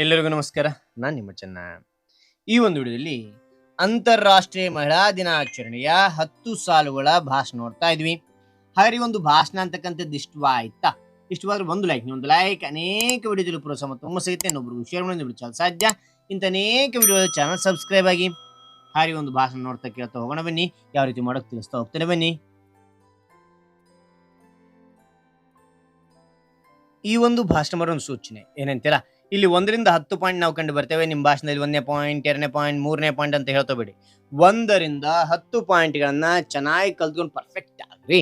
ಎಲ್ಲರಿಗೂ ನಮಸ್ಕಾರ. ನಾನು ನಿಮ್ಮ ಚೆನ್ನ. ಈ ಒಂದು ವಿಡಿಯೋದಲ್ಲಿ ಅಂತಾರಾಷ್ಟ್ರೀಯ ಮಹಿಳಾ ದಿನಾಚರಣೆಯ ಹತ್ತು ಸಾಲುಗಳ ಭಾಷಣ ನೋಡ್ತಾ ಇದ್ವಿ. ಹಾಗೆ ಒಂದು ಭಾಷಣ ಅಂತಕ್ಕಂಥದ್ದು ಇಷ್ಟವಾಯ್ತಾ ಇಷ್ಟವಾದ್ರೆ ಒಂದು ಲೈಕ್ ಒಂದು ಲೈಕ್ ಅನೇಕ ವಿಡಿಯೋದಲ್ಲಿ ಪ್ರೋತ್ಸಾಹ ಮತ್ತು ಸಿಗುತ್ತೆ ಇನ್ನೊಬ್ರು ಶೇರ್ ಮಾಡಿ ವಿಡಿಯೋ ಸಾಧ್ಯ. ಇಂಥ ಅನೇಕ ವಿಡಿಯೋಗಳ ಚಾನಲ್ ಸಬ್ಸ್ಕ್ರೈಬ್ ಆಗಿ ಹಾಗೆ ಒಂದು ಭಾಷಣ ನೋಡ್ತಾ ಕೇಳ್ತಾ ಹೋಗೋಣ ಬನ್ನಿ. ಯಾವ ರೀತಿ ಮಾಡೋಕೆ ತಿಳಿಸ್ತಾ ಹೋಗ್ತೇನೆ ಬನ್ನಿ. ಈ ಒಂದು ಭಾಷಣ ಒಂದು ಸೂಚನೆ ಏನಂತೀರಾ? ಇಲ್ಲಿ ಒಂದರಿಂದ ಹತ್ತು ಪಾಯಿಂಟ್ ನಾವು ಕಂಡು ಬರ್ತೇವೆ. ನಿಮ್ಮ ಭಾಷಣದಲ್ಲಿ ಒಂದನೇ ಪಾಯಿಂಟ್ ಎರಡನೇ ಪಾಯಿಂಟ್ ಮೂರನೇ ಪಾಯಿಂಟ್ ಅಂತ ಹೇಳ್ತೋಬೇಡಿ ಒಂದರಿಂದ ಹತ್ತು ಪಾಯಿಂಟ್ಗಳನ್ನ ಚೆನ್ನಾಗಿ ಕಲ್ತ್ಕೊಂಡು ಪರ್ಫೆಕ್ಟ್ ಆಗ್ರಿ.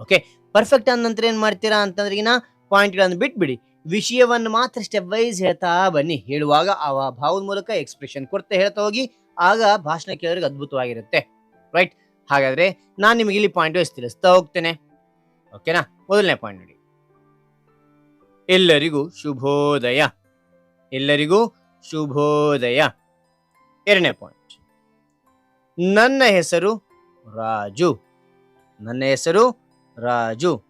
ಓಕೆ ಪರ್ಫೆಕ್ಟ್ ಆದ ನಂತರ ಏನು ಮಾಡ್ತೀರಾ ಅಂತಂದ್ರೆ ಈಗ ಪಾಯಿಂಟ್ಗಳನ್ನು ಬಿಟ್ಬಿಡಿ. ವಿಷಯವನ್ನು ಮಾತ್ರ ಸ್ಟೆಪ್ ವೈಸ್ ಹೇಳ್ತಾ ಬನ್ನಿ. ಹೇಳುವಾಗ ಆ ಭಾವದ ಮೂಲಕ ಎಕ್ಸ್ಪ್ರೆಷನ್ ಕೊಡ್ತಾ ಹೇಳ್ತಾ ಹೋಗಿ, ಆಗ ಭಾಷಣ ಕೇಳೋರಿಗೆ ಅದ್ಭುತವಾಗಿರುತ್ತೆ. ರೈಟ್ ಹಾಗಾದ್ರೆ ನಾನು ನಿಮಗೆ ಇಲ್ಲಿ ಪಾಯಿಂಟ್ ವೈಸ್ ತಿಳಿಸ್ತಾ ಹೋಗ್ತೇನೆ. ಓಕೆನಾ ಮೊದಲನೇ ಪಾಯಿಂಟ್ ನೋಡಿ. ಎಲ್ಲರಿಗೂ ಶುಭೋದಯ. ಎಲ್ಲರಿಗೂ ಶುಭೋದಯ. ಎರಡನೇ ಪಾಯಿಂಟ್ ನನ್ನ ಹೆಸರು ರಾಜು. ನನ್ನ ಹೆಸರು ರಾಜು.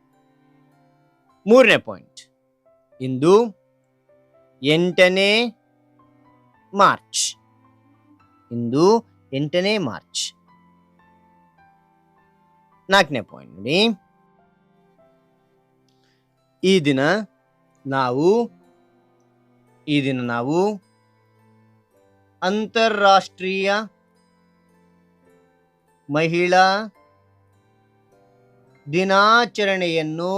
ಮೂರನೇ ಪಾಯಿಂಟ್ ಇಂದು ಎಂಟನೇ ಮಾರ್ಚ್. ಇಂದು ಎಂಟನೇ ಮಾರ್ಚ್. ನಾಲ್ಕನೇ ಪಾಯಿಂಟ್ ನೋಡಿ. ಈ ದಿನ ನಾವು ಈ ದಿನ ನಾವು ಅಂತಾರಾಷ್ಟ್ರೀಯ ಮಹಿಳಾ ದಿನಾಚರಣೆಯನ್ನು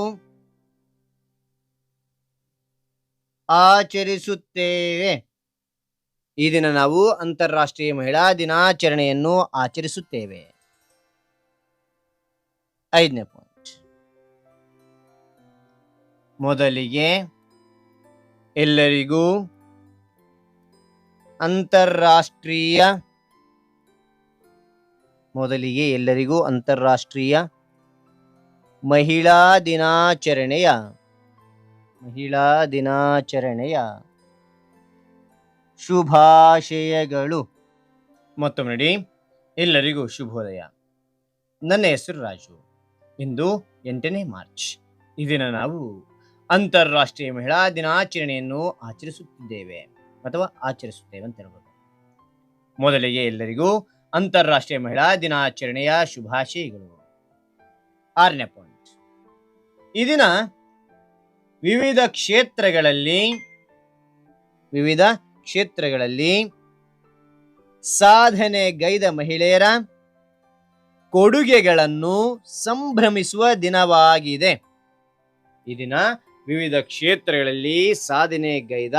ಆಚರಿಸುತ್ತೇವೆ. ಈ ದಿನ ನಾವು ಅಂತಾರಾಷ್ಟ್ರೀಯ ಮಹಿಳಾ ದಿನಾಚರಣೆಯನ್ನು ಆಚರಿಸುತ್ತೇವೆ. ಐದನೇ ಪಾಯಿಂಟ್ ಮೊದಲಿಗೆ ಎಲ್ಲರಿಗೂ ಅಂತಾರಾಷ್ಟ್ರೀಯ ಮೊದಲಿಗೆ ಎಲ್ಲರಿಗೂ ಅಂತಾರಾಷ್ಟ್ರೀಯ ಮಹಿಳಾ ದಿನಾಚರಣೆಯ ಮಹಿಳಾ ದಿನಾಚರಣೆಯ ಶುಭಾಶಯಗಳು. ಮತ್ತೊಮ್ಮೆ ನೋಡಿ, ಎಲ್ಲರಿಗೂ ಶುಭೋದಯ. ನನ್ನ ಹೆಸರು ರಾಜು. ಇಂದು ಎಂಟನೇ ಮಾರ್ಚ್. ಈ ನಾವು ಅಂತಾರಾಷ್ಟ್ರೀಯ ಮಹಿಳಾ ದಿನಾಚರಣೆಯನ್ನು ಆಚರಿಸುತ್ತಿದ್ದೇವೆ ಅಥವಾ ಆಚರಿಸುತ್ತೇವೆ ಅಂತ ಹೇಳ್ಬೋದು. ಮೊದಲಿಗೆ ಎಲ್ಲರಿಗೂ ಅಂತಾರಾಷ್ಟ್ರೀಯ ಮಹಿಳಾ ದಿನಾಚರಣೆಯ ಶುಭಾಶಯಗಳು. ಆರನೇ ಪಾಯಿಂಟ್ ಈ ದಿನ ವಿವಿಧ ಕ್ಷೇತ್ರಗಳಲ್ಲಿ ವಿವಿಧ ಕ್ಷೇತ್ರಗಳಲ್ಲಿ ಸಾಧನೆಗೈದ ಮಹಿಳೆಯರ ಕೊಡುಗೆಗಳನ್ನು ಸಂಭ್ರಮಿಸುವ ದಿನವಾಗಿದೆ. ಈ ದಿನ ವಿವಿಧ ಕ್ಷೇತ್ರಗಳಲ್ಲಿ ಸಾಧನೆಗೈದ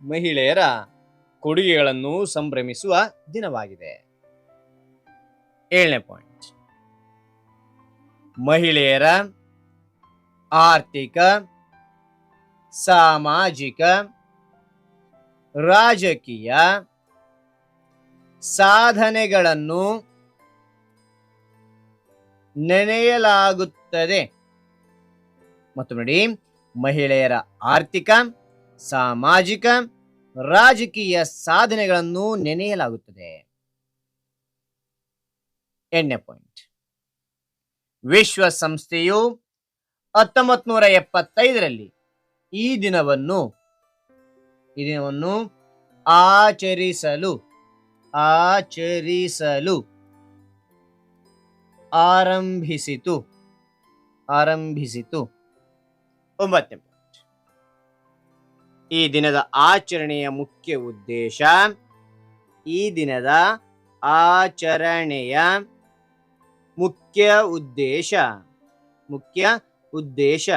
ಮಹಿಳೆಯರ ಕೊಡುಗೆಗಳನ್ನು ಸಂಭ್ರಮಿಸುವ ದಿನವಾಗಿದೆ. ಏಳನೇ ಪಾಯಿಂಟ್ ಮಹಿಳೆಯರ ಆರ್ಥಿಕ, ಸಾಮಾಜಿಕ, ರಾಜಕೀಯ ಸಾಧನೆಗಳನ್ನು ನೆನೆಯಲಾಗುತ್ತದೆ. ಮತ್ತು ನೋಡಿ, ಮಹಿಳೆಯರ ಆರ್ಥಿಕ, ಸಾಮಾಜಿಕ, ರಾಜಕೀಯ ಸಾಧನೆಗಳನ್ನು ನೆನೆಯಲಾಗುತ್ತದೆ. ಎಣ್ಣೆ ಪಾಯಿಂಟ್. ವಿಶ್ವಸಂಸ್ಥೆಯು ಹತ್ತೊಂಬತ್ ನೂರ ಎಪ್ಪತ್ತೈದರಲ್ಲಿ ಈ ದಿನವನ್ನು ಈ ದಿನವನ್ನು ಆಚರಿಸಲು ಆಚರಿಸಲು ಆರಂಭಿಸಿತು ಆರಂಭಿಸಿತು. ಒಂಬತ್ತನೇ ಈ ದಿನದ ಆಚರಣೆಯ ಮುಖ್ಯ ಉದ್ದೇಶ, ಈ ದಿನದ ಆಚರಣೆಯ ಮುಖ್ಯ ಉದ್ದೇಶ ಮುಖ್ಯ ಉದ್ದೇಶ.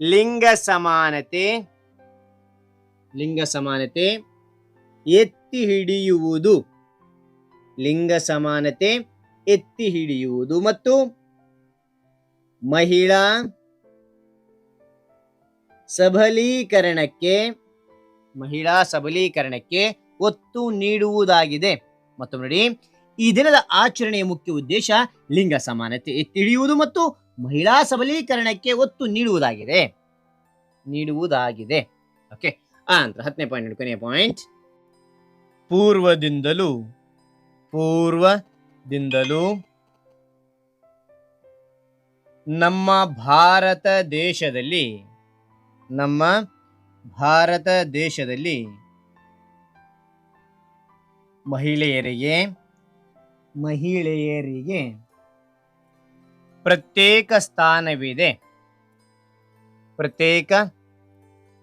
ಲಿಂಗ ಸಮಾನತೆ ಲಿಂಗ ಸಮಾನತೆ ಎತ್ತಿ ಹಿಡಿಯುವುದು, ಲಿಂಗ ಸಮಾನತೆ ಎತ್ತಿ ಹಿಡಿಯುವುದು ಮತ್ತು ಮಹಿಳಾ ಸಬಲೀಕರಣಕ್ಕೆ, ಮಹಿಳಾ ಸಬಲೀಕರಣಕ್ಕೆ ಒತ್ತು ನೀಡುವುದಾಗಿದೆ. ಮತ್ತು ನೋಡಿ, ಈ ದಿನದ ಆಚರಣೆಯ ಮುಖ್ಯ ಉದ್ದೇಶ ಲಿಂಗ ಸಮಾನತೆ ಎತ್ತಿ ಹಿಡಿಯುವುದು ಮತ್ತು ಮಹಿಳಾ ಸಬಲೀಕರಣಕ್ಕೆ ಒತ್ತು ನೀಡುವುದಾಗಿದೆ. ನೀಡುವುದಾಗಿದೆ. ಓಕೆ ಆ ನಂತರ ಹತ್ತನೇ ಪಾಯಿಂಟ್ ಕೊನೆಯ ಪಾಯಿಂಟ್ ಪೂರ್ವದಿಂದಲೂ ಪೂರ್ವದಿಂದಲೂ ನಮ್ಮ ಭಾರತ ದೇಶದಲ್ಲಿ ನಮ್ಮ ಭಾರತ ದೇಶದಲ್ಲಿ ಮಹಿಳೆಯರಿಗೆ ಮಹಿಳೆಯರಿಗೆ ಪ್ರತ್ಯೇಕ ಸ್ಥಾನವಿದೆ. ಪ್ರತ್ಯೇಕ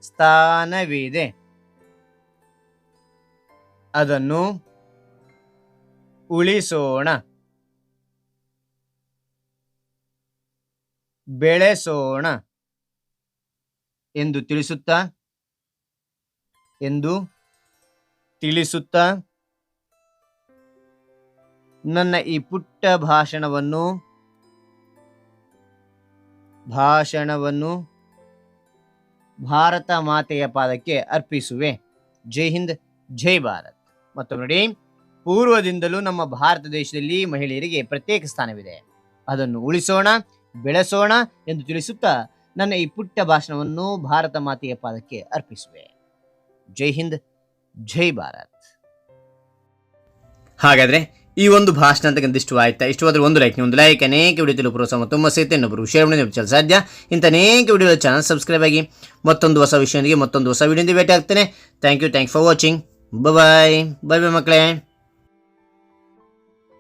ಸ್ಥಾನವಿದೆ. ಅದನ್ನು ಉಳಿಸೋಣ. ಬೆಳೆಸೋಣ. ಎಂದು ತಿಳಿಸುತ್ತಾ? ಎಂದು ತಿಳಿಸುತ್ತಾ? ನನ್ನ ಈ ಪುಟ್ಟ ಭಾಷಣವನ್ನು ಭಾಷಣವನ್ನು ಭಾರತ ಮಾತೆಯ ಪಾದಕ್ಕೆ ಅರ್ಪಿಸುವೆ. ಜೈ ಹಿಂದ್, ಜೈ ಭಾರತ್. ಮತ್ತು ನೋಡಿ, ಪೂರ್ವದಿಂದಲೂ ನಮ್ಮ ಭಾರತ ದೇಶದಲ್ಲಿ ಮಹಿಳೆಯರಿಗೆ ಪ್ರತ್ಯೇಕ ಸ್ಥಾನವಿದೆ. ಅದನ್ನು ಉಳಿಸೋಣ, ಬೆಳೆಸೋಣ ಎಂದು ತಿಳಿಸುತ್ತಾ ನನ್ನ ಈ ಪುಟ್ಟ ಭಾಷಣವನ್ನು ಭಾರತ ಮಾತೆಯ ಪಾದಕ್ಕೆ ಅರ್ಪಿಸುವೆ. ಜೈ ಹಿಂದ್, ಜೈ ಭಾರತ್. ಹಾಗಾದ್ರೆ ಈ ಒಂದು ಭಾಷಣ ಅಂತ ಇಷ್ಟು ಆಯ್ತಾ ಇಷ್ಟವಾದ್ರೆ ಒಂದು ಲೈಕ್ ಒಂದು ಲೈಕ್ ಅನೇಕ ವಿಡಿಯೋ ಪ್ರೋತ್ಸಾಹ ತುಂಬ ಸಹಿತ ಇನ್ನೊಬ್ಬರು ಶೇರ್ ಮಾಡಿ ಚಲ ಸಾಧ್ಯ. ಇಂಥ ಅನೇಕ ವಿಡಿಯೋ ಚಾನಲ್ ಸಬ್ಸ್ಕ್ರೈಬ್ ಆಗಿ ಮತ್ತೊಂದು ಹೊಸ ವಿಷಯದೊಂದಿಗೆ ಮತ್ತೊಂದು ಹೊಸ ವಿಡಿಯೋದಿಂದ ಭೇಟಿ ಆಗ್ತೇನೆ thank you thank for watching bye bye bye ಮಕ್ಕಳೇ.